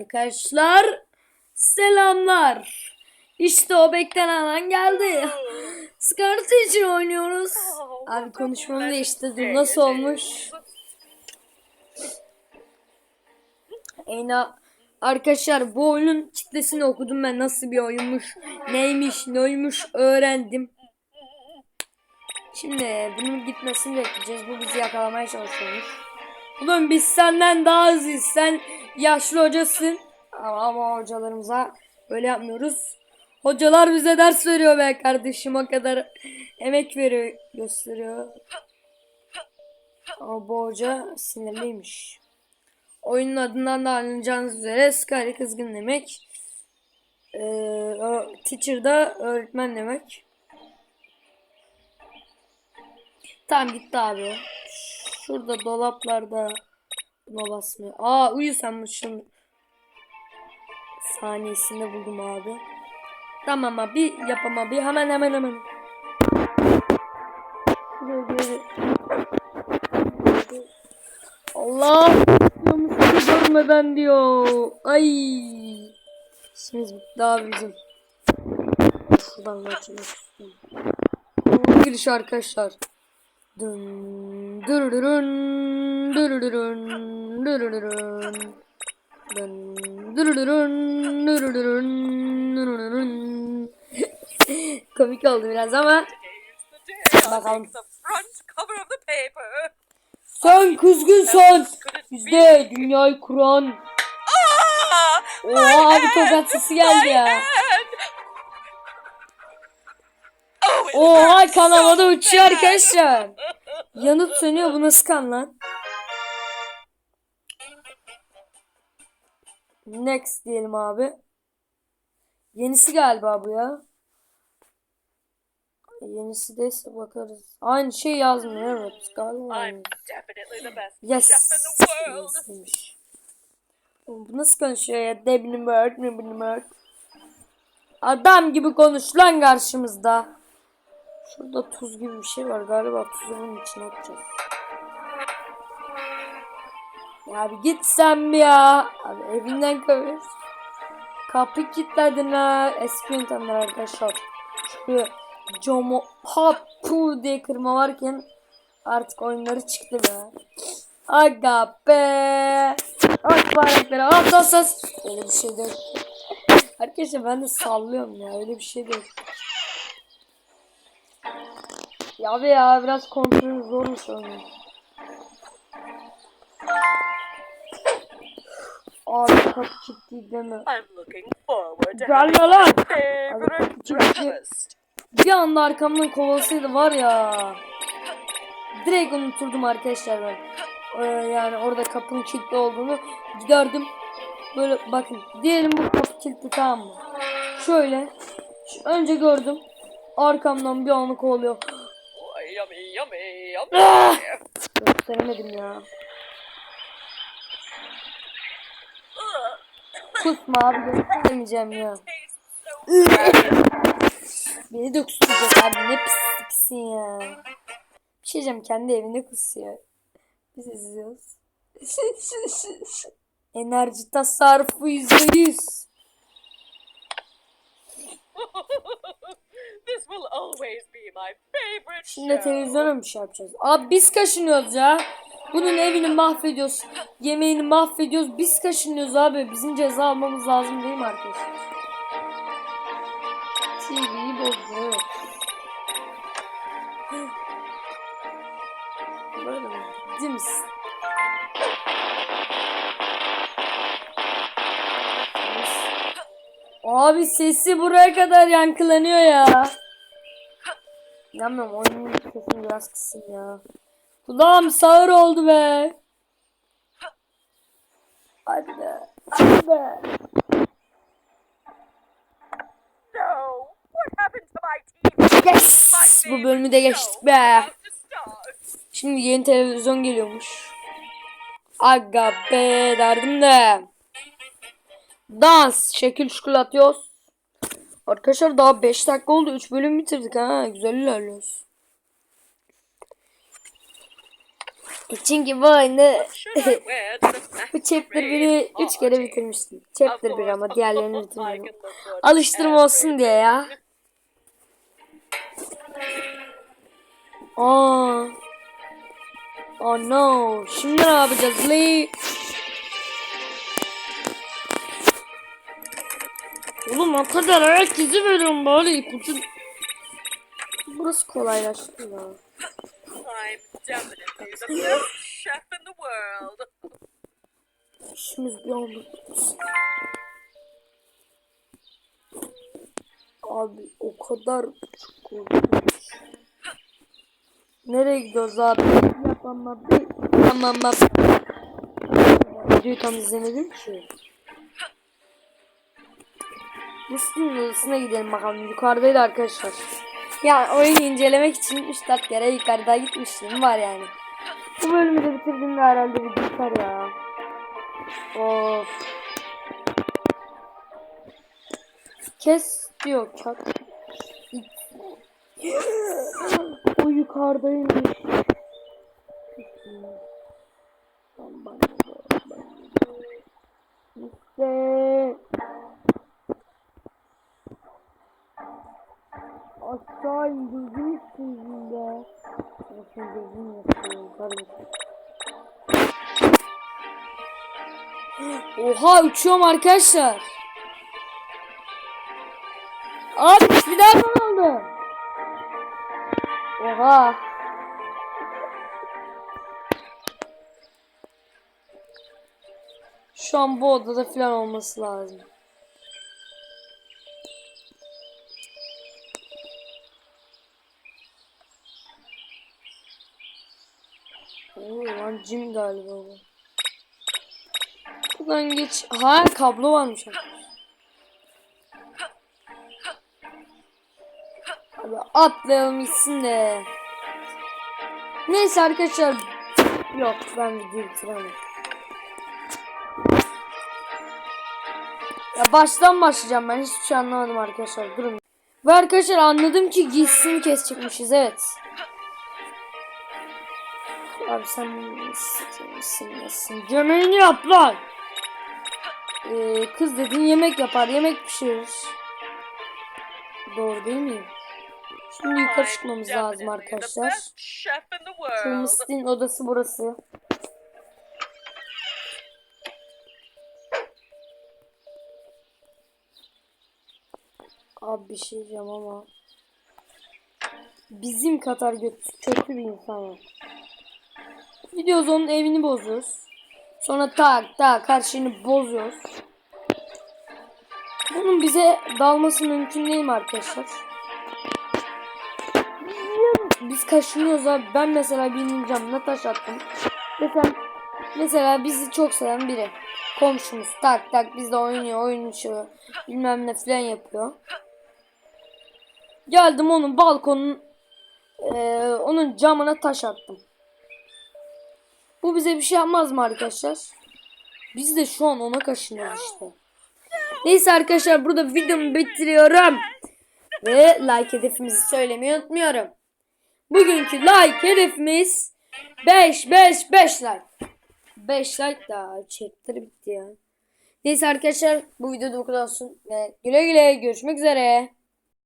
Arkadaşlar selamlar. İşte o beklenen an geldi. Scarlet için oynuyoruz. Abi konuşmamı değiştirdim. Nasıl olmuş? Eyna Arkadaşlar bu oyunun kitlesini okudum ben nasıl bir oyunmuş, neymiş, neymiş öğrendim. Şimdi bunun gitmesini bekleyeceğiz. Bu bizi yakalamaya çalışıyormuş. Ulan biz senden daha hızlıyız. Sen yaşlı hocasın. Ama, ama hocalarımıza böyle yapmıyoruz. Hocalar bize ders veriyor be kardeşim. O kadar emek veriyor, gösteriyor. Ama bu hoca sinirliymiş. Oyunun adından da anlayacağınız üzere Sky kızgın demek. Ee, teacher da öğretmen demek. Tamam gitti abi. Şurada dolaplarda buna basmıyor. Aa uyusanmışım. Saniyesinde buldum abi. Tamam abi yapam abi hemen hemen hemen. Allah namusu görmeden diyor. Ay. Bitti abi bizim. Şuradan. Bu giriş arkadaşlar. Dın dırırırın dırırırın dırırırın dın dırırırın dırırırın dırırırın Komik oldu biraz ama. Bakalım. Sen kızgınsan bizde dünyayı kuran! Oha abi tokat sesi geldi ya Oha kan havada uçuyor arkadaşlar Yanıp sönüyor bu nasıl kan lan Next diyelim abi. Yenisi galiba bu ya. Yenisi değilse bakarız. Aynı şey yazmıyor evet. Galiba Yes. Oğlum Bu nasıl konuşuyor ya? Debini bird mi bird? Adam gibi konuş lan karşımızda. Şurada tuz gibi bir şey var galiba. Tuzu bunun içine atacağız. Ya bir git sen bir ya. Abi evinden kovuyoruz. Kapı kilitledin ha. Eski yöntemler arkadaşlar. Şu Jomo Papu diye kırma varken artık oyunları çıktı be. Aga be. At bayrakları at at at. Öyle bir şey değil. Arkadaşlar ben de sallıyorum ya. Öyle bir şey değil. Ya be ya biraz kontrolü zormuş oyunun. Abi kapı kilitli deme. Gelme lan. Abi, breakfast. Bir anda arkamdan kovalasaydı var ya. Direkt unuturdum arkadaşlar ben. Ee, yani orada kapının kilitli olduğunu giderdim. Böyle bakın diyelim bu kapı kilitli tamam mı? Şöyle önce gördüm. Arkamdan bir yummy. Ah! Gösteremedim ya. Kusma abi gösteremeyeceğim ya. Beni de kusacak abi ne pis pisin ya. Bir şey diyeceğim kendi evinde kusuyor. Biz izliyoruz. Enerji tasarrufu yüzde yüz. This will always be my favorite Şimdi televizyona mı şey yapacağız? Abi biz kaşınıyoruz ya. Bunun evini mahvediyoruz. Yemeğini mahvediyoruz. Biz kaşınıyoruz abi. Bizim ceza almamız lazım değil mi arkadaşlar? TV'yi bozdu. Böyle mi? Değil misin? Abi sesi buraya kadar yankılanıyor ya. Yanmıyorum oyunun sesini biraz kısın ya. Kulağım sağır oldu be. Hadi be. Hadi be. Yes. Bu bölümü de geçtik be. Şimdi yeni televizyon geliyormuş. Aga be derdim de. Dans. Şekil şukul atıyoruz. Arkadaşlar daha 5 dakika oldu. 3 bölüm bitirdik ha. Güzel ilerliyoruz. Çünkü bu oyunu Should I wear the bu chapter 1'i 3 kere bitirmiştim. Chapter 1 ama diğerlerini bitirmedim. Alıştırma olsun diye ya. Aa. Oh no. Şimdi ne yapacağız Lee? Oğlum o kadar ayak izi veriyorum bari ipucu. Burası kolaylaştı ya. I'm definitely the best chef in the world. İşimiz bir anda. Abi o kadar çok korkunç. Nereye gidiyoruz abi? Yapamam abi. Yapamam abi. Videoyu tam izlemedim ki. Müslüm'ün odasına gidelim bakalım. Yukarıdaydı arkadaşlar. Yani oyunu incelemek için 3-4 kere yukarıda gitmiştim var yani. Bu bölümü de bitirdiğimde herhalde bir biter ya. Of. Kes diyor çak. o yukarıdaymış. İşte. Aşağı indirdim sizinde. Aşağı gözüm yapıyor. Oha uçuyorum arkadaşlar. Abi bir daha mı oldu? Oha. Şu an bu odada falan olması lazım. Oo lan cim galiba bu. Buradan geç. Ha kablo varmış. Hadi atlayalım gitsin de. Neyse arkadaşlar. Yok ben videoyu bitiremem. Ya baştan başlayacağım ben hiçbir şey anlamadım arkadaşlar durun. Ve arkadaşlar anladım ki giysisini kesecekmişiz evet. Abi sen nesin nesin Gömeğini yap lan. Ee, kız dediğin yemek yapar yemek pişirir. Doğru değil miyim? Şimdi yukarı çıkmamız lazım arkadaşlar. Şu odası burası. Abi bir şey diyeceğim ama bizim kadar kötü bir insan yok. Gidiyoruz onun evini bozuyoruz. Sonra tak tak her şeyini bozuyoruz. Bunun bize dalması mümkün değil mi arkadaşlar? Biz kaşınıyoruz abi. Ben mesela birinin camına taş attım. Desem mesela bizi çok seven biri. Komşumuz tak tak bizle oynuyor oynuyor bilmem ne falan yapıyor. Geldim onun balkonun eee, onun camına taş attım. Bu bize bir şey yapmaz mı arkadaşlar? Biz de şu an ona kaşınıyoruz işte. Neyse arkadaşlar burada videomu bitiriyorum. Ve like hedefimizi söylemeyi unutmuyorum. Bugünkü like hedefimiz 5 5 5 like. 5 like daha chapter bitti ya. Neyse arkadaşlar bu videoda bu kadar olsun ve güle güle görüşmek üzere.